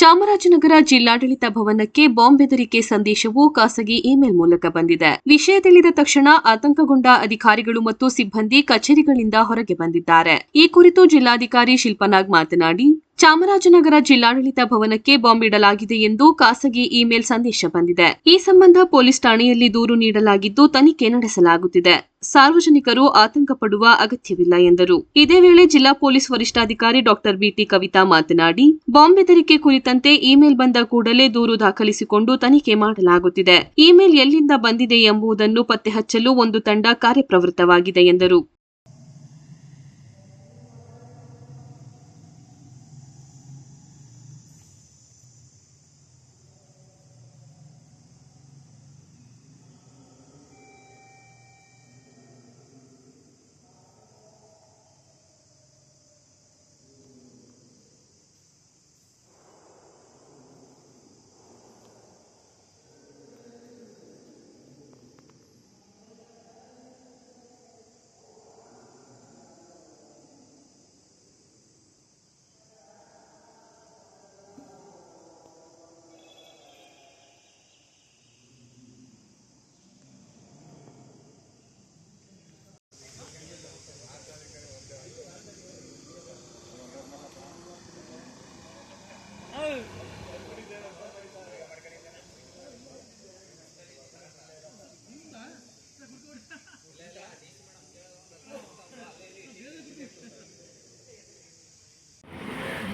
ಚಾಮರಾಜನಗರ ಜಿಲ್ಲಾಡಳಿತ ಭವನಕ್ಕೆ ಬಾಂಬ್ ಬೆದರಿಕೆ ಸಂದೇಶವು ಖಾಸಗಿ ಇಮೇಲ್ ಮೂಲಕ ಬಂದಿದೆ. ವಿಷಯ ತಿಳಿದ ತಕ್ಷಣ ಆತಂಕಗೊಂಡ ಅಧಿಕಾರಿಗಳು ಮತ್ತು ಸಿಬ್ಬಂದಿ ಕಚೇರಿಗಳಿಂದ ಹೊರಗೆ ಬಂದಿದ್ದಾರೆ. ಈ ಕುರಿತು ಜಿಲ್ಲಾಧಿಕಾರಿ ಶಿಲ್ಪನಾಗ್ ಮಾತನಾಡಿ, ಚಾಮರಾಜನಗರ ಜಿಲ್ಲಾಡಳಿತ ಭವನಕ್ಕೆ ಬಾಂಬ್ ಇಡಲಾಗಿದೆ ಎಂದು ಖಾಸಗಿ ಇಮೇಲ್ ಸಂದೇಶ ಬಂದಿದೆ. ಈ ಸಂಬಂಧ ಪೊಲೀಸ್ ಠಾಣೆಯಲ್ಲಿ ದೂರು ನೀಡಲಾಗಿದ್ದು ತನಿಖೆ ನಡೆಸಲಾಗುತ್ತಿದೆ. ಸಾರ್ವಜನಿಕರು ಆತಂಕ ಪಡುವ ಅಗತ್ಯವಿಲ್ಲ ಎಂದರು. ಇದೇ ವೇಳೆ ಜಿಲ್ಲಾ ಪೊಲೀಸ್ ವರಿಷ್ಠಾಧಿಕಾರಿ ಡಾಕ್ಟರ್ ಬಿಟಿ ಕವಿತಾ ಮಾತನಾಡಿ, ಬಾಂಬ್ ಬೆದರಿಕೆ ಕುರಿತಂತೆ ಇಮೇಲ್ ಬಂದ ಕೂಡಲೇ ದೂರು ದಾಖಲಿಸಿಕೊಂಡು ತನಿಖೆ ಮಾಡಲಾಗುತ್ತಿದೆ. ಇಮೇಲ್ ಎಲ್ಲಿಂದ ಬಂದಿದೆ ಎಂಬುದನ್ನು ಪತ್ತೆಹಚ್ಚಲು ಒಂದು ತಂಡ ಕಾರ್ಯಪ್ರವೃತ್ತವಾಗಿದೆ ಎಂದರು.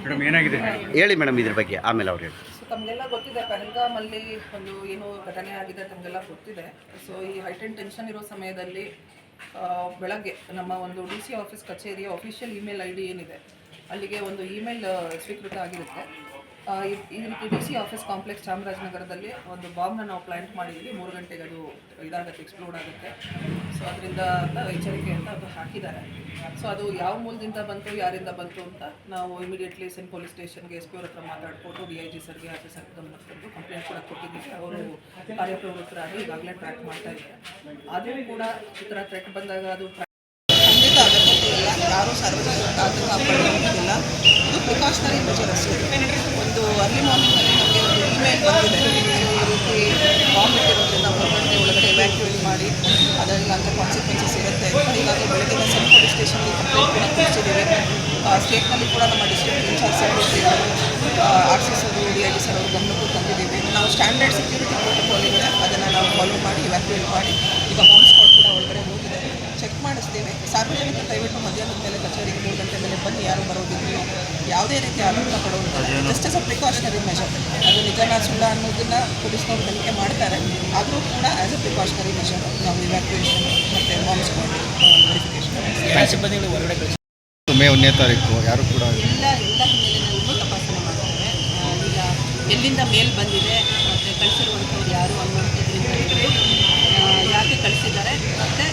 ಮೇಡಮ್ ಏನಾಗಿದೆ? ಹೇಳಿ ಮೇಡಮ್ ಇದ್ರ ಬಗ್ಗೆ ಆಮೇಲೆ ಅವ್ರು ಹೇಳಿ. ಸೊ ತಮಗೆಲ್ಲ ಗೊತ್ತಿದೆ ಪಹಲ್ಗಾಮಲ್ಲಿ ಒಂದು ಏನು ಘಟನೆ ಆಗಿದೆ ತಮಗೆಲ್ಲ ಗೊತ್ತಿದೆ. ಸೊ ಈ ಹೈಟೆನ್ ಟೆನ್ಷನ್ ಇರೋ ಸಮಯದಲ್ಲಿ ಬೆಳಗ್ಗೆ ನಮ್ಮ ಒಂದು ಡಿ ಸಿ ಆಫೀಸ್ ಕಚೇರಿಯ ಅಫಿಷಿಯಲ್ ಇಮೇಲ್ ಐ ಡಿ ಏನಿದೆ ಅಲ್ಲಿಗೆ ಒಂದು ಇಮೇಲ್ ಸ್ವೀಕೃತ ಆಗಿರುತ್ತೆ. ಈ ರೀತಿ ಡಿ ಸಿ ಆಫೀಸ್ ಕಾಂಪ್ಲೆಕ್ಸ್ ಚಾಮರಾಜನಗರದಲ್ಲಿ ಒಂದು ಬಾಂಬ್ನ ನಾವು ಪ್ಲಾಂಟ್ ಮಾಡಿದ್ವಿ ಮೂರು ಗಂಟೆಗೆ ಅದು ಇದಾಗುತ್ತೆ, ಎಕ್ಸ್ಪ್ಲೋಡ್ ಆಗುತ್ತೆ. ಸೊ ಅದರಿಂದ ಅಂತ ಎಚ್ಚರಿಕೆ ಅಂತ ಅದು ಹಾಕಿದ್ದಾರೆ. ಸೊ ಅದು ಯಾವ ಮೂಲದಿಂದ ಬಂತು, ಯಾರಿಂದ ಬಂತು ಅಂತ ನಾವು ಇಮಿಡಿಯೇಟ್ಲಿ ಸೆನ್ ಪೊಲೀಸ್ ಸ್ಟೇಷನ್ಗೆ ಎಸ್ ಪಿ ಅವ್ರ ಹತ್ರ ಮಾತಾಡ್ಕೊಟ್ಟು ಡಿ ಐ ಜಿ ಸರ್ಗೆ ಆಫೀಸ್ ಗಮನಕ್ಕೆ ತಂದು ಕಂಪ್ಲೇಂಟ್ ಕೂಡ ಕೊಟ್ಟಿದ್ದೀವಿ. ಅವರು ಕಾರ್ಯಪ್ರವೃತ್ತರಾಗಿ ಈಗಾಗಲೇ ಟ್ರ್ಯಾಕ್ ಮಾಡ್ತಾ ಇದ್ದಾರೆ. ಆದರೂ ಕೂಡ ಈ ಥರ ಟ್ರ್ಯಾಕ್ ಬಂದಾಗ ಅದು ಯಾರೂ ಆತಂಕ ಪಡುವಂಥದ್ದಿಲ್ಲ ಇದು ಪ್ರಿಕಾಷನರಿ ಮೆಜರ್ ಅಷ್ಟೇ ಅರ್ಲಿ ಮಾರ್ನಿಂಗಲ್ಲಿ ನಮಗೆ ಇಮೇಲ್ ಬಂದಿದೆ. ಒಳಗಡೆ ಮಾಡಿ ಅಂತ ಇರುತ್ತೆ. ಬೆಳಗ್ಗೆ ಪೊಲೀಸ್ ಸ್ಟೇಟ್ನಲ್ಲಿ ಕೂಡ ನಮ್ಮ district in charge R C sir sir ಅವ್ರ ಗಮನಕ್ಕೂ ನಾವು ಸ್ಟ್ಯಾಂಡರ್ಡ್ ಸೆಕ್ಯೂರಿಟಿ ಪ್ರೋಟೋಕಾಲ್ ಇದೆ. ಅದನ್ನು ನಾವು ಫಾಲೋ ಮಾಡಿ ಇವ್ಯಾಕ್ಯುವೇಟ್ ಮಾಡಿ, ಈಗ ಬಾಂಬ್ ಸ್ಪಾಟ್ ಕೂಡ ಒಳಗಡೆ ಹೋಗಿದೆ. ಚೆಕ್ ಮಾಡಿಸ್ತೇವೆ. ಸಾರ್ವಜನಿಕ ದಯವಿಟ್ಟು ಮಧ್ಯಾಹ್ನದ ಮೇಲೆ ಕಚೇರಿಗೆ ಮೂರು ಗಂಟೆ ಮೇಲೆ ಬನ್ನಿ, ಯಾರು ಬರೋದಿಲ್ಲ. ಯಾವುದೇ ರೀತಿ ಆತಂಕ ಪಡುವಂತಿಲ್ಲ just as a precautionary measure ಅದು ನಿಜನ ಸುಳ್ಳ ಅನ್ನೋದನ್ನ ಪೊಲೀಸ್ನವರು ತನಿಖೆ ಮಾಡ್ತಾರೆ. ಆದರೂ ಕೂಡ ಆ್ಯಸ್ ಅ ಪ್ರಿಕಾಷನರಿ ಮೆಷರ್ ನಾವು ಇವ್ಯಾಕ್ಯುಯೇಷನ್ ಮತ್ತು ಬಾಂಬ್ ಸ್ಪಾಟ್ ವೆರಿಫಿಕೇಷನ್ ಮೇ ಒಂದನೇ ತಾರೀಕು ಯಾರು ಕೂಡ ಎಲ್ಲ ಎಲ್ಲ ಹಿನ್ನೆಲೆಯಲ್ಲೂ ತಪಾಸಣೆ ಮಾಡ್ತಾರೆ. ಈಗ ಎಲ್ಲಿಂದ ಮೇಲ್ ಬಂದಿದೆ ಮತ್ತು ಕಳಿಸಿರುವಂಥವ್ರು ಯಾರು ಅನ್ನುವಂಥದ್ರಿಂದ ಯಾಕೆ ಕಳಿಸಿದ್ದಾರೆ ಮತ್ತು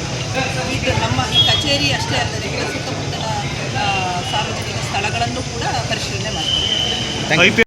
ಇದು ನಮ್ಮ ಈ ಕಚೇರಿ ಅಷ್ಟೇ ಅಲ್ಲದೆ ಇದರ ಥ್ಯಾಂಕ್ ಯು